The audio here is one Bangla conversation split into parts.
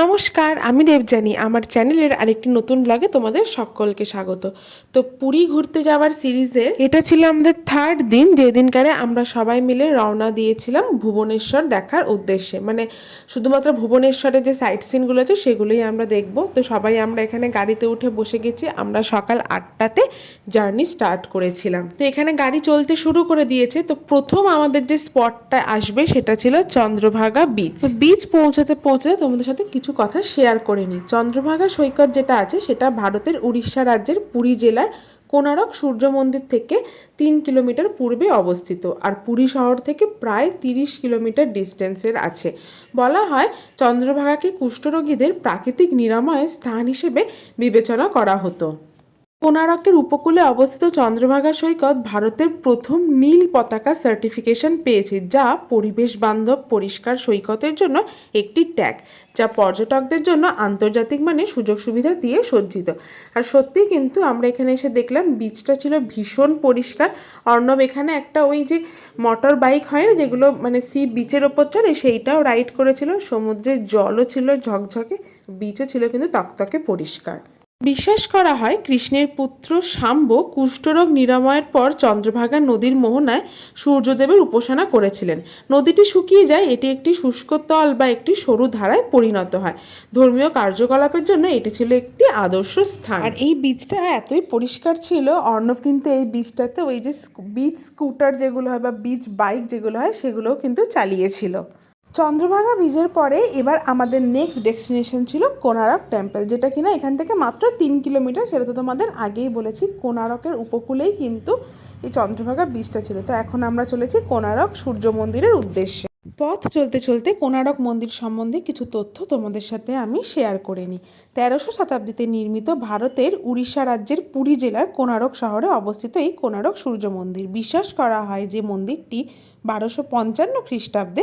নমস্কার, আমি দেবজানি আমার চ্যানেলের আরেকটি নতুন ব্লগে তোমাদের সকলকে স্বাগত। তো পুরী ঘুরতে যাওয়ার সিরিজের, এটা ছিল আমাদের থার্ড দিন, যেদিনকারে আমরা সবাই মিলে রওনা দিয়েছিলাম ভুবনেশ্বর দেখার উদ্দেশ্যে। মানে শুধুমাত্র ভুবনেশ্বরে যে সাইট সিনগুলো আছে, সেগুলোই আমরা দেখব। তো সবাই আমরা এখানে গাড়িতে উঠে বসে গেছি। আমরা সকাল আটটাতে জার্নি স্টার্ট করেছিলাম। তো এখানে গাড়ি চলতে শুরু করে দিয়েছে। তো প্রথম আমাদের যে স্পটটা আসবে, সেটা ছিল চন্দ্রভাগা বিচ বিচ পৌঁছাতে পৌঁছাতে তোমাদের সাথে কিছু কথা শেয়ার করে নিই চন্দ্রভাগা সৈকত যেটা আছে, সেটা ভারতের উড়িষ্যা রাজ্যের পুরী জেলার কোনারক সূর্য মন্দির থেকে তিন কিলোমিটার পূর্বে অবস্থিত আর পুরী শহর থেকে প্রায় তিরিশ কিলোমিটার ডিস্টেন্সের আছে। বলা হয়, চন্দ্রভাগাকে কুষ্ঠরোগীদের প্রাকৃতিক নিরাময়ের স্থান হিসেবে বিবেচনা করা হতো। কোনারকের উপকূলে অবস্থিত চন্দ্রভাগা সৈকত ভারতের প্রথম নীল পতাকা সার্টিফিকেশন পেয়েছে, যা পরিবেশ বান্ধব পরিষ্কার সৈকতের জন্য একটি ট্যাগ, যা পর্যটকদের জন্য আন্তর্জাতিক মানে সুযোগ সুবিধা দিয়ে সজ্জিত। আর সত্যি কিন্তু আমরা এখানে এসে দেখলাম বিচটা ছিল ভীষণ পরিষ্কার। অর্ণব, এখানে একটা ওই যে মোটর বাইক হয় না, যেগুলো মানে সি বিচের ওপর চলে সেইটাও রাইড করেছিল। সমুদ্রের জলও ছিল ঝকঝকে বিচও ছিল কিন্তু তকতকে পরিষ্কার। বিশ্বাস করা হয় কৃষ্ণের পুত্র শাম্ব কুষ্ঠরোগ নিরাময়ের পর চন্দ্রভাগা নদীর মোহনায় সূর্যদেবের উপাসনা করেছিলেন। নদীটি শুকিয়ে যায়, এটি একটি শুষ্ক তল বা একটি সরু ধারায় পরিণত হয়। ধর্মীয় কার্যকলাপের জন্য এটি ছিল একটি আদর্শ স্থান। আর এই বীজটা এতই পরিষ্কার ছিল, অর্ণব কিন্তু এই বীজটাতে ওই যে বীজ স্কুটার যেগুলো হয় বা বীজ বাইক যেগুলো হয় সেগুলোও কিন্তু চালিয়েছিল। চন্দ্রভাগা ব্রিজের পরে এবার আমাদের নেক্সট ডেস্টিনেশন ছিল কোনারক টেম্পল যেটা কিনা এখান থেকে মাত্র তিন কিলোমিটার, সেটা তো তোমাদের আগেই বলেছি কোনারকের উপকূলেই কিন্তু এই চন্দ্রভাগা ব্রিজটা ছিল। তো এখন আমরা চলেছি কোনারক সূর্য মন্দিরের উদ্দেশ্যে। পথ চলতে চলতে কোনারক মন্দির সম্বন্ধে কিছু তথ্য তোমাদের সাথে আমি শেয়ার করে নিই। তেরোশো শতাব্দীতে নির্মিত ভারতের উড়িষ্যা রাজ্যের পুরী জেলার কোনারক শহরে অবস্থিত এই কোনারক সূর্য মন্দির। বিশ্বাস করা হয় যে মন্দিরটি বারোশো পঞ্চান্ন খ্রিস্টাব্দে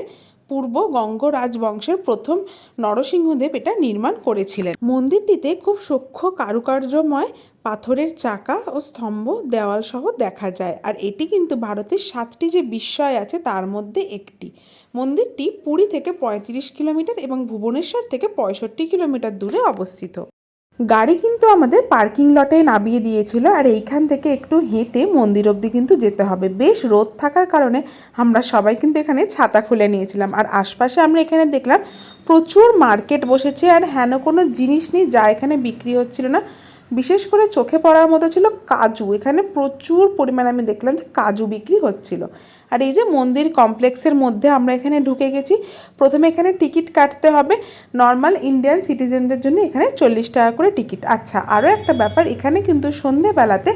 পূর্ব গঙ্গ রাজবংশের প্রথম নরসিংহদেব এটা নির্মাণ করেছিলেন। মন্দিরটিতে খুব সূক্ষ্ম কারুকার্যময় পাথরের চাকা ও স্তম্ভ, দেওয়াল সহ দেখা যায়। আর এটি কিন্তু ভারতের সাতটি যে বিস্ময় আছে তার মধ্যে একটি। মন্দিরটি পুরী থেকে পঁয়ত্রিশ কিলোমিটার এবং ভুবনেশ্বর থেকে পঁয়ষট্টি কিলোমিটার দূরে অবস্থিত। গাড়ি কিন্তু আমাদের পার্কিং লটে নামিয়ে দিয়েছিল আর এইখান থেকে একটু হেঁটে মন্দির অবধি কিন্তু যেতে হবে। বেশ রোদ থাকার কারণে আমরা সবাই কিন্তু এখানে ছাতা খুলে নিয়েছিলাম আর আশপাশে আমরা এখানে দেখলাম প্রচুর মার্কেট বসেছে আর হেন কোনো জিনিস নেই যা এখানে বিক্রি হচ্ছিল না। বিশেষ করে চোখে পড়ার মতো ছিল কাজু। এখানে প্রচুর পরিমাণে আমি দেখলাম যে কাজু বিক্রি হচ্ছিল। আর এই যে মন্দির কমপ্লেক্সের মধ্যে আমরা এখানে ঢুকে গেছি। প্রথমে এখানে টিকিট কাটতে হবে। নর্মাল ইন্ডিয়ান সিটিজেনদের জন্য এখানে চল্লিশ টাকা করে টিকিট। আচ্ছা আরও একটা ব্যাপার, এখানে কিন্তু সন্ধেবেলাতে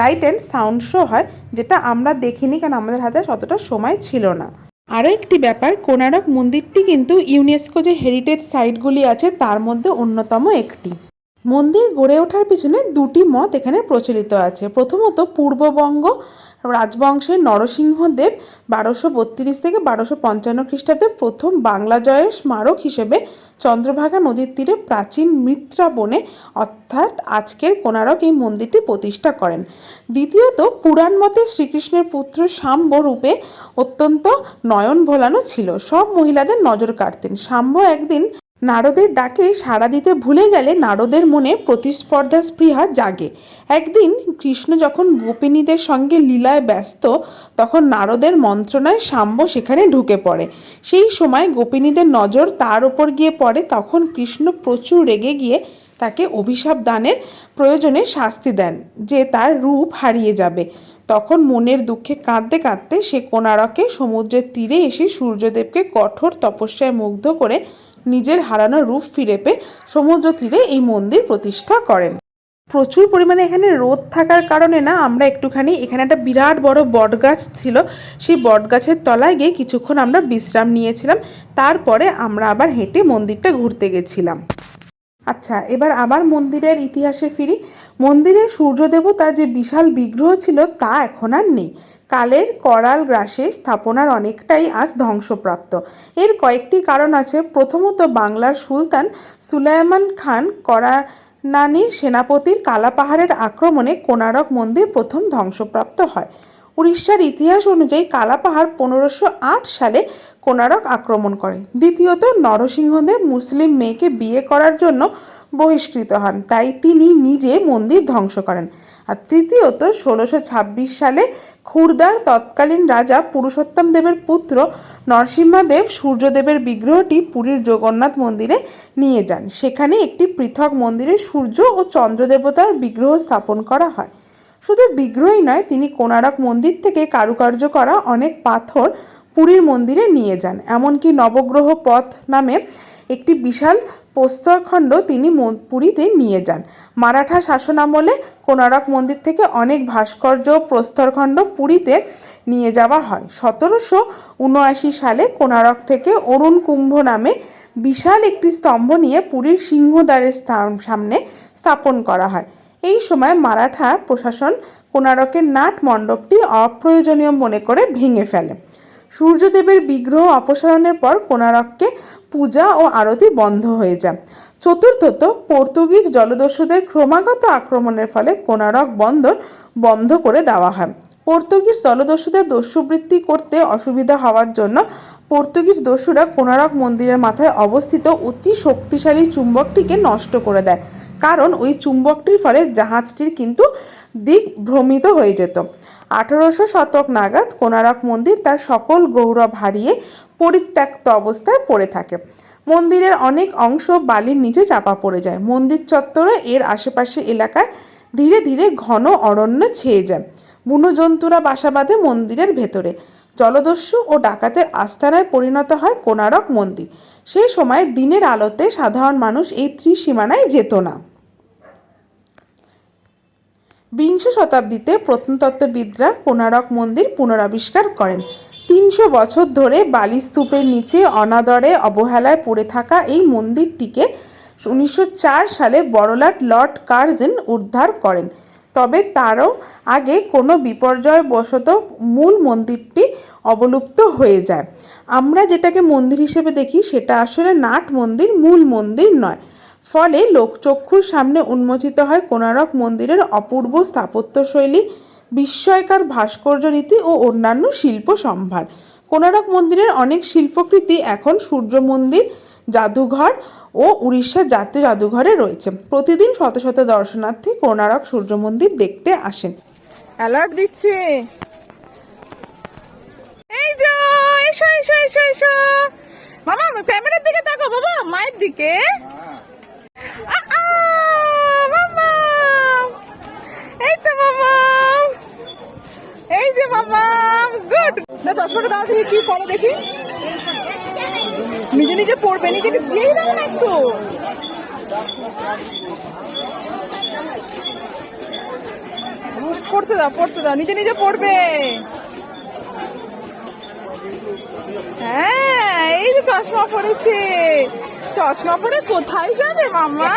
লাইট অ্যান্ড সাউন্ড শো হয়, যেটা আমরা দেখিনি কারণ আমাদের হাতে ততটা সময় ছিল না। আরও একটি ব্যাপার কোনারক মন্দিরটি কিন্তু ইউনেস্কো যে হেরিটেজ সাইটগুলি আছে, তার মধ্যে অন্যতম একটি। মন্দির গড়ে ওঠার পিছনে দুটি মত এখানে প্রচলিত আছে। প্রথমত পূর্ববঙ্গ রাজবংশের নরসিংহদেব বারোশো বত্রিশ থেকে বারোশো পঞ্চান্ন খ্রিস্টাব্দে প্রথম বাংলা জয়ের স্মারক হিসেবে চন্দ্রভাগা নদীর তীরে প্রাচীন মৃত্রা বনে, অর্থাৎ আজকের কোনারক এই মন্দিরটি প্রতিষ্ঠা করেন। দ্বিতীয়ত, পুরাণ মতে শ্রীকৃষ্ণের পুত্র শাম্ব রূপে অত্যন্ত নয়ন ভোলানো ছিল। সব মহিলাদের নজর কাটতেন শাম্ব একদিন নারদের ডাকে সাড়া দিতে ভুলে গেলে নারদের মনে প্রতিস্পর্ধা স্পৃহা জাগে। একদিন কৃষ্ণ যখন গোপিনীদের সঙ্গে লীলায় ব্যস্ত, তখন নারদের মন্ত্রণায় শাম্ব সেখানে ঢুকে পড়ে। সেই সময় গোপিনীদের নজর তার ওপর গিয়ে পড়ে, তখন কৃষ্ণ প্রচুর রেগে গিয়ে তাকে অভিশাপ দানের প্রয়োজনে শাস্তি দেন, যে তার রূপ হারিয়ে যাবে। তখন মনের দুঃখে কাঁদতে কাঁদতে সে কোনারকে সমুদ্রের তীরে এসে সূর্যদেবকে কঠোর তপস্যায় মুগ্ধ করে নিজের হারানো রূপ ফিরে পেয়ে সমুদ্র তীরে এই মন্দির প্রতিষ্ঠা করেন। প্রচুর পরিমাণে এখানে রোদ থাকার কারণে না আমরা একটুখানি, এখানে একটা বিরাট বড় বটগাছ ছিল, সেই বটগাছের তলায় গিয়ে কিছুক্ষণ আমরা বিশ্রাম নিয়েছিলাম, তারপরে আমরা আবার হেঁটে মন্দিরটা ঘুরতে গেছিলাম। আচ্ছা এবার আবার মন্দিরের ইতিহাসে ফিরি। মন্দিরের সূর্য দেবতা যে বিশাল বিগ্রহ ছিল তা এখন আর নেই। কালের করাল গ্রাসে স্থাপনার অনেকটাই আজ ধ্বংসপ্রাপ্ত। এর কয়েকটি কারণ আছে। প্রথমত, বাংলার সুলতান সুলাইমান খান করা নানির সেনাপতির কালা পাহাড়ের আক্রমণে কোনারক মন্দির প্রথম ধ্বংসপ্রাপ্ত হয়। উড়িষ্যার ইতিহাস অনুযায়ী কালা পাহাড় পনেরোশো আট সালে কোনারক আক্রমণ করে। দ্বিতীয়ত, নরসিংহদেব মুসলিম মেয়েকে বিয়ে করার জন্য বহিষ্কৃত হন। তাই তিনি নিজে মন্দির ধ্বংস করেন। আর তৃতীয়ত, ষোলোশো ছাব্বিশ সালে খুরদার তৎকালীন রাজা পুরুষোত্তম দেবের পুত্র নরসিংহদেব সূর্যদেবের বিগ্রহটি পুরীর জগন্নাথ মন্দিরে নিয়ে যান। সেখানে একটি পৃথক মন্দিরে সূর্য ও চন্দ্র দেবতার বিগ্রহ স্থাপন করা হয়। শুধু বিগ্রহই নয়, তিনি কোণারক মন্দির থেকে কারুকার্য করা অনেক পাথর পুরীর মন্দিরে নিয়ে যান। এমনকি নবগ্রহ পথ নামে একটি বিশাল প্রস্তরখণ্ড তিনি পুরীতে নিয়ে যান। মারাঠা শাসনামলে কোণারক মন্দির থেকে অনেক ভাস্কর্য প্রস্তরখণ্ড পুরীতে নিয়ে যাওয়া হয়। সতেরোশো উনআশি সালে কোণারক থেকে অরুণ কুম্ভ নামে বিশাল একটি স্তম্ভ নিয়ে পুরীর সিংহদ্বারের সামনে স্থাপন করা হয়। এই সময় মারাঠা প্রশাসন কোণারকের নাট মণ্ডপটি অপ্রয়োজনীয় মনে করে ভেঙে ফেলে। সূর্যদেবের বিগ্রহ অপসারণের পর কোণারককে পূজা ও আরতি বন্ধ হয়ে যায়। চতুর্থত, পর্তুগিজ জলদস্যুদের ক্রমাগত আক্রমণের ফলে কোনারক বন্দর বন্ধ করে দেওয়া হয়। পর্তুগিজ জলদস্যুদের দস্যুবৃত্তি করতে অসুবিধা হওয়ার জন্য পর্তুগিজ দস্যুরা কোণারক মন্দিরের মাথায় অবস্থিত অতি শক্তিশালী চুম্বকটিকে নষ্ট করে দেয়। কারণ ওই চুম্বকটির ফলে জাহাজটির কিন্তু দিক ভ্রমিত হয়ে যেত। আঠারোশো শতক নাগাদ কোণারক মন্দির তার সকল গৌরব হারিয়ে পরিত্যক্ত অবস্থায় পড়ে থাকে। মন্দিরের অনেক অংশ বালির নিচে চাপা পড়ে যায়। মন্দির চত্বরে এর আশেপাশে এলাকায় ধীরে ধীরে ঘন অরণ্য ছেয়ে যায়। বুনো জন্তুরা বাসা বাঁধে মন্দিরের ভেতরে। জলদস্যু ও ডাকাতের আস্তানায় পরিণত হয় কোণারক মন্দির। সেই সময় দিনের আলোতে সাধারণ মানুষ এই ত্রিসীমানায় যেত না। বিংশ শতাব্দীতে প্রত্নতত্ত্ববিদরা কোণারক মন্দির পুনরাবিষ্কার করেন। তিনশো বছর ধরে বালি স্তূপের নিচে অনাদরে অবহেলায় পড়ে থাকা এই মন্দিরটিকে উনিশশো চার সালে বড়লাট লর্ড কার্জেন উদ্ধার করেন। তবে তারও আগে কোনো বিপর্যয়বশত মূল মন্দিরটি অবলুপ্ত হয়ে যায়। আমরা যেটাকে মন্দির হিসেবে দেখি সেটা আসলে নাট মন্দির, মূল মন্দির নয়। ফলে লোকচক্ষুর সামনে উন্মোচিত হয় কোণারক মন্দিরের অপূর্ব স্থাপত্যশৈলী বিস্ময়কার ভাস্কর্য রীতি ও অন্যান্য শিল্প সম্ভার। কোণারক মন্দিরের অনেক শিল্পকৃতি এখন সূর্য মন্দির জাদুঘর ও উড়িষ্যা জাতীয় জাদুঘরে রয়েছে। প্রতিদিন শত শত দর্শনার্থী কোণারক সূর্য মন্দির দেখতে আসেন। অ্যালার্ট দিচ্ছে। এই যো এসো এসো এসো এসো। মামা ক্যামেরার দিকে তাকো বাবা মায়ের দিকে? মামা এই যে মামা গুড না চশমাটা কি করো দেখি নিজে নিজে পড়বে পড়তে দাও পড়তে দাও নিজে নিজে পড়বে হ্যাঁ এই যে চশমা পড়েছে চশমা পরে কোথায় যাবে মামা?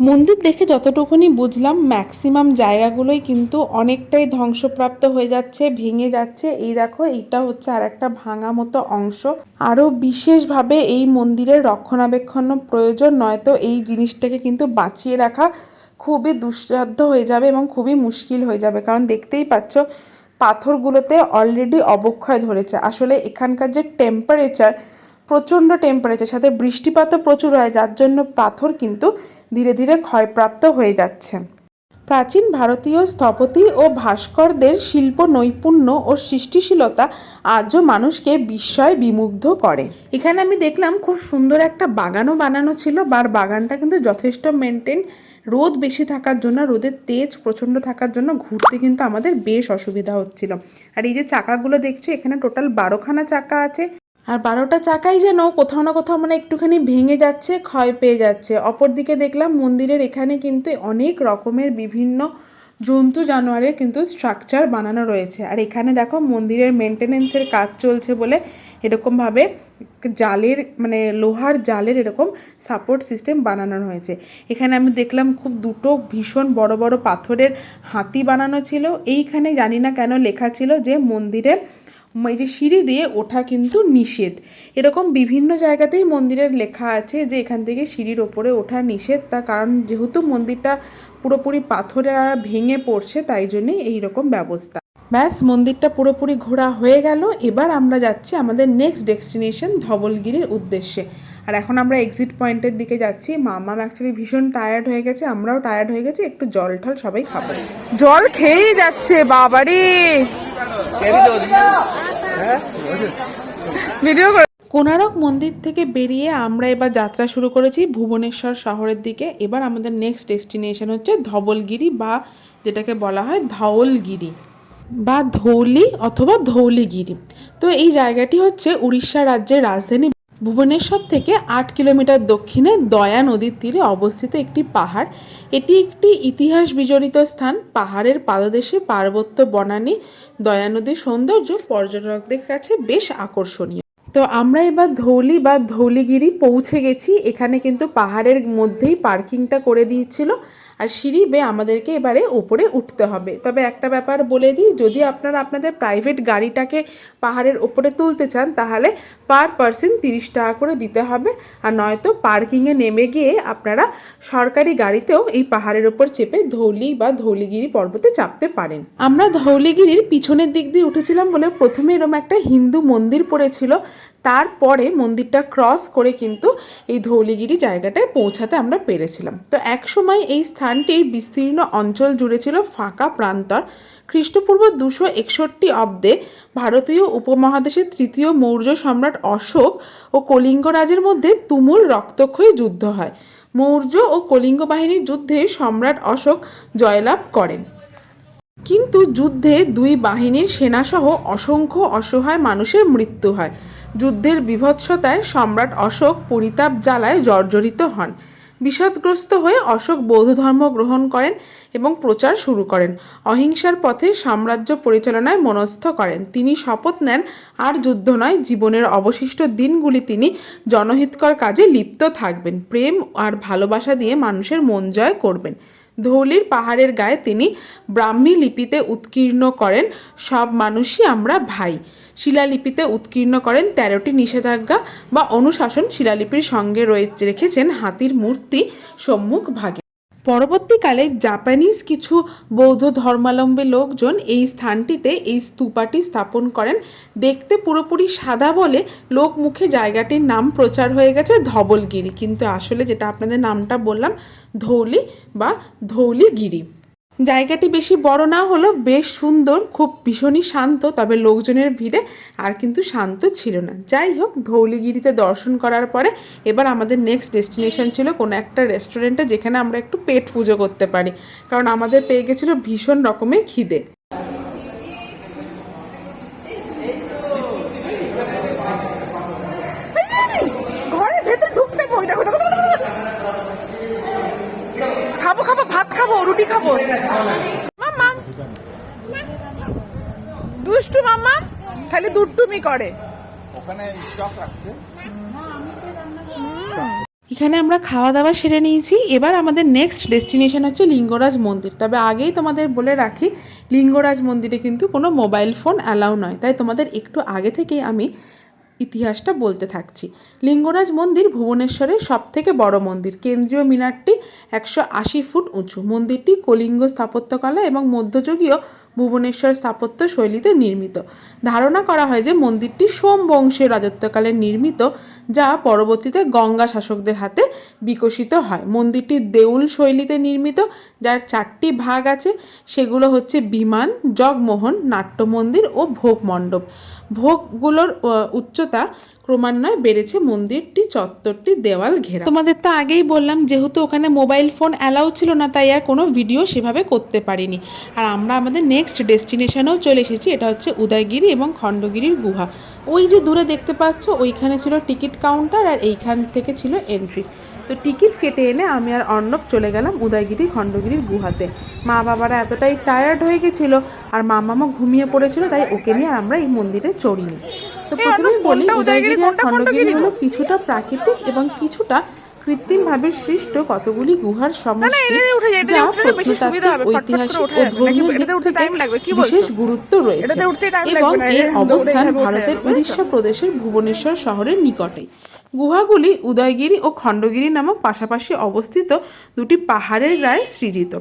মন্দির দেখে যতটুকুনি বুঝলাম ম্যাক্সিমাম জায়গাগুলোই কিন্তু অনেকটাই ধ্বংসপ্রাপ্ত হয়ে যাচ্ছে ভেঙে যাচ্ছে। এই দেখো এইটা হচ্ছে আর একটা ভাঙা মতো অংশ। আরও বিশেষভাবে এই মন্দিরের রক্ষণাবেক্ষণ প্রয়োজন নয়তো এই জিনিসটাকে কিন্তু বাঁচিয়ে রাখা খুবই দুঃসাধ্য হয়ে যাবে এবং খুবই মুশকিল হয়ে যাবে। কারণ দেখতেই পাচ্ছ পাথরগুলোতে অলরেডি অবক্ষয় ধরেছে। আসলে এখানকার যে টেম্পারেচার প্রচণ্ড টেম্পারেচার সাথে বৃষ্টিপাতও প্রচুর হয়, যার জন্য পাথর কিন্তু ধীরে ধীরে ক্ষয়প্রাপ্ত হয়ে যাচ্ছে। প্রাচীন ভারতীয় স্থপতি ও ভাস্করদের শিল্প, নৈপুণ্য ও সৃষ্টিশীলতা আজও মানুষকে বিস্ময় বিমুগ্ধ করে। এখানে আমি দেখলাম খুব সুন্দর একটা বাগানও বানানো ছিল, বার বাগানটা কিন্তু যথেষ্ট মেনটেন রোদ বেশি থাকার জন্য, রোদের তেজ প্রচণ্ড থাকার জন্য ঘুরতে কিন্তু আমাদের বেশ অসুবিধা হচ্ছিল। আর এই যে চাকাগুলো দেখছ, এখানে টোটাল বারোখানা চাকা আছে। আর বারোটা চাকাই যেন কোথাও না কোথাও মানে একটুখানি ভেঙে যাচ্ছে, ক্ষয় পেয়ে যাচ্ছে। অপরদিকে দেখলাম মন্দিরের এখানে কিন্তু অনেক রকমের বিভিন্ন জন্তু জানোয়ারের কিন্তু স্ট্রাকচার বানানো রয়েছে। আর এখানে দেখো মন্দিরের মেনটেনেন্সের কাজ চলছে বলে এরকমভাবে জালের মানে লোহার জালের এরকম সাপোর্ট সিস্টেম বানানো হয়েছে। এখানে আমি দেখলাম খুব দুটো ভীষণ বড় বড় পাথরের হাতি বানানো ছিল। এইখানে জানি না কেন লেখা ছিল যে মন্দিরে এই যে সিঁড়ি দিয়ে ওঠা কিন্তু নিষেধ। এরকম বিভিন্ন জায়গাতেই মন্দিরের লেখা আছে যে এখান থেকে সিঁড়ির ওপরে ওঠা নিষেধ। তা কারণ যেহেতু মন্দিরটা পুরোপুরি পাথরে আর ভেঙে পড়ছে, তাই জন্যে এই রকম ব্যবস্থা। ব্যাস, মন্দিরটা পুরোপুরি ঘোরা হয়ে গেল। এবার আমরা যাচ্ছি আমাদের নেক্সট ডেস্টিনেশন ধবলগিরির উদ্দেশ্যে। আর এখন আমরা এক্সিট পয়েন্টের দিকে যাচ্ছি। মামাম অ্যাকচুয়ালি ভীষণ টায়ার্ড হয়ে গেছে, আমরাও টায়ার্ড হয়ে গেছি, একটু জল টল সবাই খাব। জল খেয়েই যাচ্ছে, বাবারে! ভিডিও কোনারক মন্দির থেকে বেরিয়ে আমরা এবার যাত্রা শুরু করেছি ভুবনেশ্বর শহরের দিকে। এবার আমাদের নেক্সট ডেস্টিনেশন হচ্ছে ধবলগিরি বা যেটাকে বলা হয় ধওলগিরি বা ধৌলি অথবা ধৌলিগিরি। তো এই জায়গাটি হচ্ছে উড়িষ্যা রাজ্যের রাজধানী ভুবনেশ্বর থেকে আট কিলোমিটার দক্ষিণে দয়া নদীর তীরে অবস্থিত একটি পাহাড়। এটি একটি ইতিহাস বিজড়িত স্থান। পাহাড়ের পাদদেশে পার্বত্য বনানী দয়া নদীর সৌন্দর্য পর্যটকদের কাছে বেশ আকর্ষণীয়। তো আমরা এবার ধৌলি বা ধৌলিগিরি পৌঁছে গেছি। এখানে কিন্তু পাহাড়ের মধ্যেই পার্কিংটা করে দিয়েছিল। আর সিঁড়ি বেয়ে আমাদেরকে এবারে উপরে উঠতে হবে। তবে একটা ব্যাপার বলে দিই, যদি আপনারা আপনাদের প্রাইভেট গাড়িটাকে পাহাড়ের ওপরে তুলতে চান, তাহলে পার পার্সন তিরিশ টাকা করে দিতে হবে। আর নয়তো পার্কিংয়ে নেমে গিয়ে আপনারা সরকারি গাড়িতেও এই পাহাড়ের ওপর চেপে ধৌলি বা ধৌলিগিরি পর্বতে চাপতে পারেন। আমরা ধৌলিগিরির পিছনের দিক দিয়ে উঠেছিলাম বলে প্রথমে এরকম একটা হিন্দু মন্দির পড়েছিল। তারপরে মন্দিরটা ক্রস করে কিন্তু এই ধৌলিগিরি জায়গাটায় পৌঁছাতে আমরা পেরেছিলাম। তো একসময় এই স্থানটির বিস্তীর্ণ অঞ্চল জুড়ে ছিল ফাঁকা প্রান্তর। খ্রিস্টপূর্ব দুশো একষট্টি অব্দে ভারতীয় উপমহাদেশের তৃতীয় মৌর্য সম্রাট অশোক ও কলিঙ্গ রাজের মধ্যে তুমুল রক্তক্ষয়ী যুদ্ধ হয়। মৌর্য ও কলিঙ্গ বাহিনীর যুদ্ধে সম্রাট অশোক জয়লাভ করেন। কিন্তু যুদ্ধে দুই বাহিনীর সেনাসহ অসংখ্য অসহায় মানুষের মৃত্যু হয়। যুদ্ধের বিভৎসতায় সম্রাট অশোক পরিতাপ জ্বালায় জর্জরিত হন। বিষাদগ্রস্ত হয়ে অশোক বৌদ্ধ ধর্ম গ্রহণ করেন এবং প্রচার শুরু করেন। অহিংসার পথে সাম্রাজ্য পরিচালনায় মনস্থ করেন। তিনি শপথ নেন, আর যুদ্ধ নয়, জীবনের অবশিষ্ট দিনগুলি তিনি জনহিতকর কাজে লিপ্ত থাকবেন। প্রেম আর ভালোবাসা দিয়ে মানুষের মন জয় করবেন। ধৌলির পাহাড়ের গায়ে তিনি ব্রাহ্মী লিপিতে উৎকীর্ণ করেন, সব মানুষই আমরা ভাই। শিলালিপিতে উৎকীর্ণ করেন তেরোটি নিষেধাজ্ঞা বা অনুশাসন শিলালিপির সঙ্গে রয়ে, রেখেছেন হাতির মূর্তি সম্মুখ ভাগে। পরবর্তীকালে জাপানিজ কিছু বৌদ্ধ ধর্মালম্বী লোকজন এই স্থানটিতে এই স্তূপাটি স্থাপন করেন। দেখতে পুরোপুরি সাদা বলে লোক মুখে জায়গাটির নাম প্রচার হয়ে গেছে ধবলগিরি। কিন্তু আসলে যেটা আপনাদের নামটা বললাম, ধৌলি বা ধৌলিগিরি। জায়গাটি বেশি বড় না হলো বেশ সুন্দর, খুব ভীষণই শান্ত, তবে লোকজনের ভিড়ে আর কিন্তু শান্ত ছিল না। যাই হোক, ধৌলিগিরিতে দর্শন করার পরে এবার আমাদের নেক্সট ডেস্টিনেশন ছিল কোনো একটা রেস্টুরেন্টে যেখানে আমরা একটু পেট পুজো করতে পারি। কারণ আমাদের পেয়ে গেছিল ভীষণ রকমের খিদে ঘরের ভেতর ঢুকতে বই দেখো দেখো দেখো, দেখো, দেখো। খাব খাব ভাত খাব রুটি খাব মাম্মা। দুষ্টু মাম্মা খালি দুষ্টুমি করে। ওখানে স্টক রাখছে। এখানে আমরা খাওয়া দাওয়া সেরে নিয়েছি। এবার আমাদের নেক্সট ডেস্টিনেশন হচ্ছে লিঙ্গরাজ মন্দির। তবে আগেই তোমাদের বলে রাখি লিঙ্গরাজ মন্দিরে কিন্তু কোনো মোবাইল ফোন অ্যালাউ নয়। তাই তোমাদের একটু আগে থেকেই আমি ইতিহাসটা বলতে থাকছি। লিঙ্গরাজ মন্দির ভুবনেশ্বরের সবথেকে বড় মন্দির। কেন্দ্রীয় মিনারটি একশো আশি ফুট উঁচু। মন্দিরটি কলিঙ্গ স্থাপত্যকলা এবং মধ্যযুগীয় ভুবনেশ্বর স্থাপত্য শৈলীতে নির্মিত। ধারণা করা হয় যে মন্দিরটি সোম বংশের রাজত্বকালে নির্মিত, যা পরবর্তীতে গঙ্গা শাসকদের হাতে বিকশিত হয়। মন্দিরটি দেউল শৈলীতে নির্মিত, যার চারটি ভাগ আছে। সেগুলো হচ্ছে বিমান, জগমোহন নাট্য মন্দির ও ভোগ মণ্ডপ ভোগগুলোর উচ্চতা ক্রমান্বয়ে বেড়েছে মন্দিরটি, চত্বরটি, দেওয়াল ঘেরা। তোমাদের তো আগেই বললাম, যেহেতু ওখানে মোবাইল ফোন অ্যালাউ ছিল না, তাই আর কোনো ভিডিও সেভাবে করতে পারিনি। আর আমরা আমাদের নেক্সট ডেস্টিনেশনেও চলে এসেছি, এটা হচ্ছে উদয়গিরি এবং খণ্ডগিরির গুহা। ওই যে দূরে দেখতে পাচ্ছ, ওইখানে ছিল টিকিট কাউন্টার আর এইখান থেকে ছিল এন্ট্রি। তো টিকিট কেটে এনে আমি আর অর্ণব চলে গেলাম উদয়গিরি, খণ্ডগিরির গুহাতে। মা বাবারা এতটাই টায়ার্ড হয়ে গেছিল, আর মা মামা ঘুমিয়ে পড়েছিল, তাই ওকে নিয়ে আমরা এই মন্দিরে চড়িনি। তো প্রথমেই বলি উদয়গিরি আর খণ্ডগিরি হলো কিছুটা প্রাকৃতিক এবং কিছুটা কৃত্রিমভাবে সৃষ্ট কতগুলি গুহার সমষ্টি যা প্রত্নতাত্ত্বিক ঐতিহাসিক ও ধর্মীয় দিক থেকে? বিশেষ গুরুত্ব রয়েছে। এবং এর অবস্থান ভারতের উড়িষ্যা প্রদেশের ভুবনেশ্বর শহরের নিকটে। গুহাগুলি উদয়গিরি ও খণ্ডগিরি নামক পাশাপাশি অবস্থিত দুটি পাহাড়ের গায়ে সৃজিত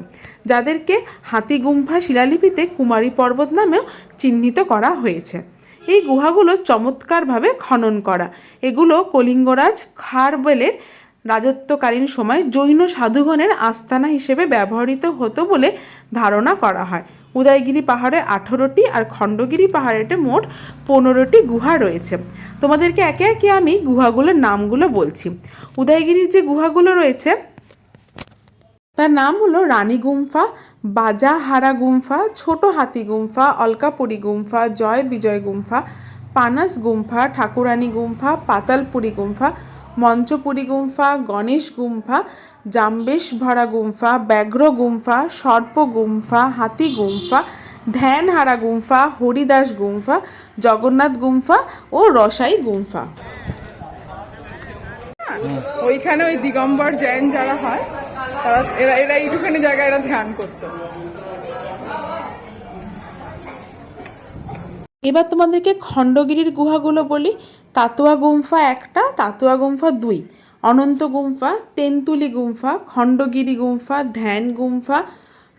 যাদেরকে হাতিগুম্ফা শিলালিপিতে কুমারী পর্বত নামেও চিহ্নিত করা হয়েছে। এই গুহাগুলো চমৎকারভাবে খনন করা। এগুলো কলিঙ্গরাজ খারবেলের রাজত্বকালীন সময় জৈন সাধুগণের আস্তানা হিসেবে ব্যবহৃত হতো বলে ধারণা করা হয়। উদয়গিরি পাহাড়ে আঠেরোটি আর খণ্ডগিরি পাহাড়েতে মোট পনেরোটি গুহা রয়েছে। তোমাদেরকে একে একে আমি গুহাগুলোর নামগুলো বলছি। উদয়গিরির যে গুহাগুলো রয়েছে তার নাম হলো রানী গুম্ফা, বাজাহারা গুম্ফা ছোট হাতি গুম্ফা, অলকাপুরি গুম্ফা, জয় বিজয় গুম্ফা, পানাস গুম্ফা, ঠাকুরানী গুম্ফা, পাতালপুরি গুম্ফা, মঞ্চপুরি গুম্ফা, গণেশ গুম্ফা জাম্বেশ ভরা গুম্ফা, ব্যাঘ্র গুম্ফা, সর্প গুম্ফা, হাতি গুম্ফা, ধ্যানহারা গুম্ফা, হরিদাস গুম্ফা, জগন্নাথ গুম্ফা ও রসাই গুম্ফা। ওইখানে ওই দিগম্বর জৈন যারা হয়, তারা এরা এরা এইটুখানি জায়গায় এরা ধ্যান করতো। এবার তোমাদেরকে খণ্ডগিরির গুহাগুলো বলি। তাতুয়া গুম্ফা একটা, তাতুয়া গুম্ফা দুই। অনন্ত গুম্ফা, তেন্তুলি গুম্ফা, খণ্ডগিরি গুম্ফা, ধ্যান গুম্ফা,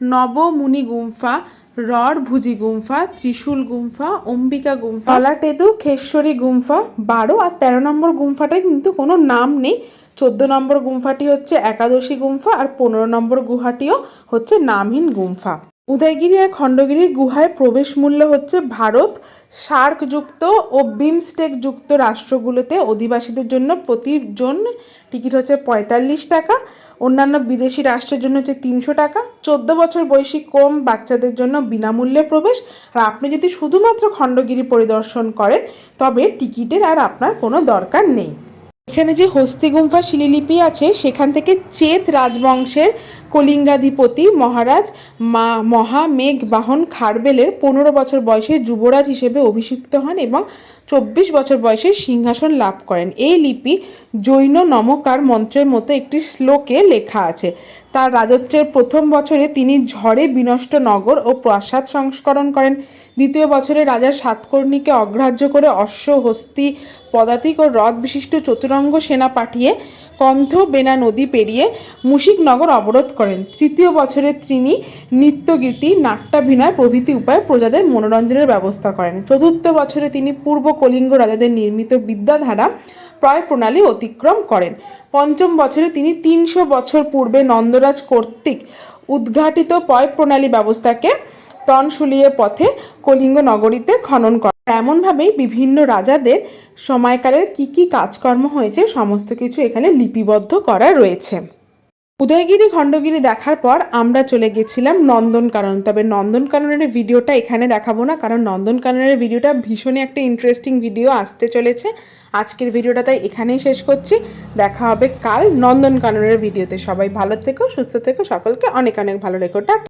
নবমুনি গুম্ফা রড, ভুজি গুম্ফা, ত্রিশূল গুম্ফা, অম্বিকা গুম্ফা অলাটেদু খেশ্বরী গুম্ফা, বারো আর তেরো নম্বর গুম্ফাটায় কিন্তু কোনো নাম নেই। চোদ্দ নম্বর গুম্ফাটি হচ্ছে একাদশী গুম্ফা আর পনেরো নম্বর গুহাটিও হচ্ছে নামহীন গুম্ফা। উদয়গিরি আর খণ্ডগিরির গুহায় প্রবেশ মূল্য হচ্ছে ভারত সার্কযুক্ত ও বিমস্টেক যুক্ত রাষ্ট্রগুলোতে অধিবাসীদের জন্য প্রতিজন টিকিট হচ্ছে পঁয়তাল্লিশ টাকা। অন্যান্য বিদেশি রাষ্ট্রের জন্য হচ্ছে তিনশো টাকা। চোদ্দ বছর বয়সী কম বাচ্চাদের জন্য বিনামূল্যে প্রবেশ। আর আপনি যদি শুধুমাত্র খণ্ডগিরি পরিদর্শন করেন, তবে টিকিটের আর আপনার কোনো দরকার নেই। এখানে যে হস্তি গুম্ফা শিলিলিপি আছে, সেখান থেকে চেত রাজবংশের কলিঙ্গাধিপতি মহারাজ মা মহামেঘ বাহন খারবেলের পনেরো বছর বয়সে যুবরাজ হিসেবে অভিষিক্ত হন এবং চব্বিশ বছর বয়সে সিংহাসন লাভ করেন। এই লিপি জৈন নমকার মন্ত্রের মতো একটি শ্লোকে লেখা আছে। তার রাজত্বের প্রথম বছরে তিনি ঝড়ে বিনষ্ট নগর ও প্রাসাদ সংস্করণ করেন। দ্বিতীয় বছরে রাজা সাতকর্ণীকে অগ্রাহ্য করে অশ্ব হস্তি পদাতিক ও রথ বিশিষ্ট চতুরঙ্গ সেনা পাঠিয়ে কন্থ বেনা নদী পেরিয়ে মুশিকনগর অবরোধ করেন। তৃতীয় বছরে তিনি নৃত্যগীতি, নাট্যাভিনয় প্রভৃতি উপায়ে প্রজাদের মনোরঞ্জনের ব্যবস্থা করেন। চতুর্থ বছরে তিনি পূর্ব কলিঙ্গ রাজাদের নির্মিত বিদ্যাধারা প্রয় প্রণালী অতিক্রম করেন। পঞ্চম বছরে তিনি তিনশো বছর পূর্বে নন্দরাজ কর্তৃক উদ্ঘাটিত পয় প্রণালী ব্যবস্থাকে তনশুলিয়ে পথে কলিঙ্গ নগরীতে খনন করেন। এমনভাবেই বিভিন্ন রাজাদের সময়কালের কি কি কাজকর্ম হয়েছে সমস্ত কিছু এখানে লিপিবদ্ধ করা রয়েছে। উদয়গিরি, খণ্ডগিরি দেখার পর আমরা চলে গেছিলাম নন্দনকানন। তবে নন্দনকাননের ভিডিওটা এখানে দেখাবো না, কারণ নন্দনকাননের ভিডিওটা ভীষণই একটা ইন্টারেস্টিং ভিডিও আসতে চলেছে। আজকের ভিডিওটা তাই এখানেই শেষ করছি। দেখা হবে কাল নন্দনকাননের ভিডিওতে। সবাই ভালো থেকো, সুস্থ থেকো, সকলকে অনেক অনেক ভালো টাটা।